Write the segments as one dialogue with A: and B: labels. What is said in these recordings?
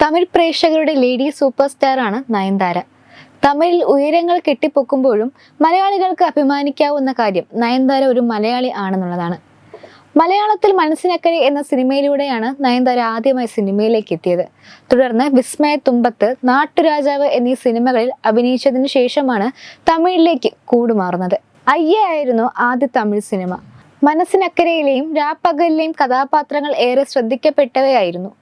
A: തമിഴ് പ്രേക്ഷകരുടെ lady super സ്റ്റാറാണ് Nayanthara. തമിഴിൽ ഉയരങ്ങൾ കെട്ടിപ്പൊക്കുമ്പോഴും മലയാളികൾക്ക് അഭിമാനിക്കാവുന്ന കാര്യം നയൻതാര ഒരു മലയാളി ആണെന്നുള്ളതാണ്. മലയാളത്തിൽ മനസ്സിനക്കരെ എന്ന സിനിമയിലൂടെയാണ് നയൻതാര ആദ്യമായി സിനിമയിലേക്ക് എത്തിയത്. തുടർന്ന് വിസ്മയ തുമ്പത്ത് നാട്ടുരാജാവ് എന്നീ സിനിമകളിൽ അഭിനയിച്ചതിനു ശേഷമാണ് തമിഴിലേക്ക് കൂടുമാറുന്നത്. അയ്യ ആയിരുന്നു ആദ്യ തമിഴ് സിനിമ. മനസ്സിനക്കരയിലെയും രാപ്പകലിലെയും കഥാപാത്രങ്ങൾ ഏറെ ശ്രദ്ധിക്കപ്പെട്ടവയായിരുന്നു.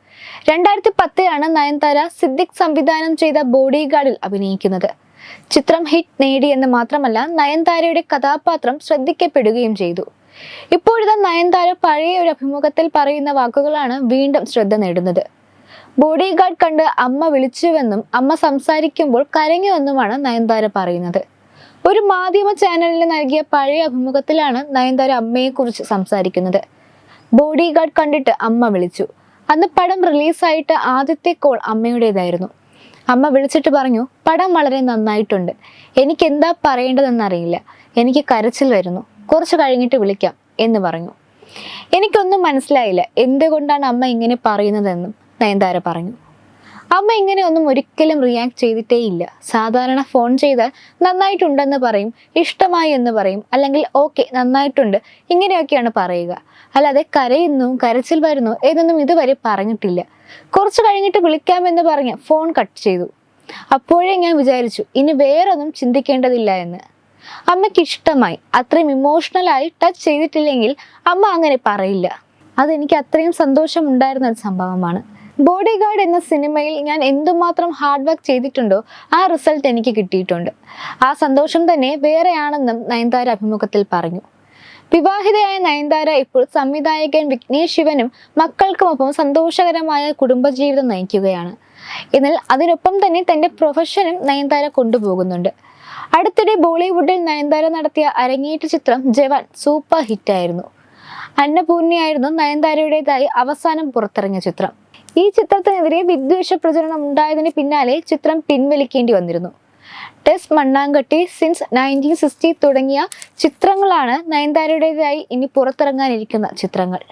A: രണ്ടായിരത്തി പത്തിലാണ് നയൻതാര സിദ്ദിഖ് സംവിധാനം ചെയ്ത ബോഡി ഗാർഡിൽ അഭിനയിക്കുന്നത്. ചിത്രം ഹിറ്റ് നേടി എന്ന് മാത്രമല്ല നയൻതാരയുടെ കഥാപാത്രം ശ്രദ്ധിക്കപ്പെടുകയും ചെയ്തു. ഇപ്പോഴിതാ നയൻതാര പഴയ ഒരു അഭിമുഖത്തിൽ പറയുന്ന വാക്കുകളാണ് വീണ്ടും ശ്രദ്ധ നേടുന്നത്. ബോഡി ഗാർഡ് കണ്ട് അമ്മ വിളിച്ചുവെന്നും അമ്മ സംസാരിക്കുമ്പോൾ കരഞ്ഞുവെന്നുമാണ് നയൻതാര പറയുന്നത്. ഒരു മാധ്യമ ചാനലിന് നൽകിയ പഴയ അഭിമുഖത്തിലാണ് നയൻതാര അമ്മയെക്കുറിച്ച് സംസാരിക്കുന്നത്. ബോഡി ഗാർഡ് കണ്ടിട്ട് അമ്മ വിളിച്ചു. അന്ന് പടം റിലീസായിട്ട് ആദ്യത്തെ കോൾ അമ്മയുടേതായിരുന്നു. അമ്മ വിളിച്ചിട്ട് പറഞ്ഞു പടം വളരെ നന്നായിട്ടുണ്ട്. എനിക്ക് എന്താ പറയേണ്ടതെന്നറിയില്ല. എനിക്ക് കരച്ചിൽ വരുന്നു. കുറച്ച് കഴിഞ്ഞിട്ട് വിളിക്കാം എന്ന് പറഞ്ഞു. എനിക്കൊന്നും മനസ്സിലായില്ല. എന്തുകൊണ്ടാണ് അമ്മ ഇങ്ങനെ പറയുന്നതെന്നും നയൻതാര പറഞ്ഞു. അമ്മ ഇങ്ങനെയൊന്നും ഒരിക്കലും റിയാക്ട് ചെയ്തിട്ടേ ഇല്ല. സാധാരണ ഫോൺ ചെയ്താൽ നന്നായിട്ടുണ്ടെന്ന് പറയും ഇഷ്ടമായി എന്ന് പറയും അല്ലെങ്കിൽ ഓക്കെ നന്നായിട്ടുണ്ട് ഇങ്ങനെയൊക്കെയാണ് പറയുക. അല്ലാതെ കരയുന്നു കരച്ചിൽ വരുന്നു എന്നൊന്നും ഇതുവരെ പറഞ്ഞിട്ടില്ല. കുറച്ച് കഴിഞ്ഞിട്ട് വിളിക്കാമെന്ന് പറഞ്ഞ് ഫോൺ കട്ട് ചെയ്തു. അപ്പോഴേ ഞാൻ വിചാരിച്ചു ഇനി വേറൊന്നും ചിന്തിക്കേണ്ടതില്ല എന്ന്. അമ്മയ്ക്ക് ഇഷ്ടമായി അത്രയും ഇമോഷണലായി ടച്ച് ചെയ്തിട്ടില്ലെങ്കിൽ അമ്മ അങ്ങനെ പറയില്ല. അതെനിക്ക് അത്രയും സന്തോഷം ഉണ്ടായിരുന്ന ഒരു സംഭവമാണ്. ബോഡി ഗാർഡ് എന്ന സിനിമയിൽ ഞാൻ എന്തുമാത്രം ഹാർഡ് വർക്ക് ചെയ്തിട്ടുണ്ടോ ആ റിസൾട്ട് എനിക്ക് കിട്ടിയിട്ടുണ്ട്. ആ സന്തോഷം തന്നെ വേറെയാണെന്നും നയൻതാര അഭിമുഖത്തിൽ പറഞ്ഞു. വിവാഹിതയായ നയൻതാര ഇപ്പോൾ സംവിധായകൻ വിഘ്നേഷ് ശിവനും മക്കൾക്കുമൊപ്പം സന്തോഷകരമായ കുടുംബജീവിതം നയിക്കുകയാണ്. എന്നാൽ അതിനൊപ്പം തന്നെ തന്റെ പ്രൊഫഷനും നയൻതാര കൊണ്ടുപോകുന്നുണ്ട്. അടുത്തിടെ ബോളിവുഡിൽ നയൻതാര നടത്തിയ അരങ്ങേറ്റ ചിത്രം ജവാൻ സൂപ്പർ ഹിറ്റായിരുന്നു. അന്നപൂർണിയായിരുന്നു നയൻതാരയുടേതായി അവസാനം പുറത്തിറങ്ങിയ ചിത്രം. ഈ ചിത്രത്തിനെതിരെ വിദ്വേഷ പ്രചരണം ഉണ്ടായതിന് പിന്നാലെ ചിത്രം പിൻവലിക്കേണ്ടി വന്നിരുന്നു. Test Mannangatti since nineteen sixty തുടങ്ങിയ ചിത്രങ്ങളാണ് നയൻതാരയുടേതായി ഇനി പുറത്തിറങ്ങാനിരിക്കുന്ന ചിത്രങ്ങൾ.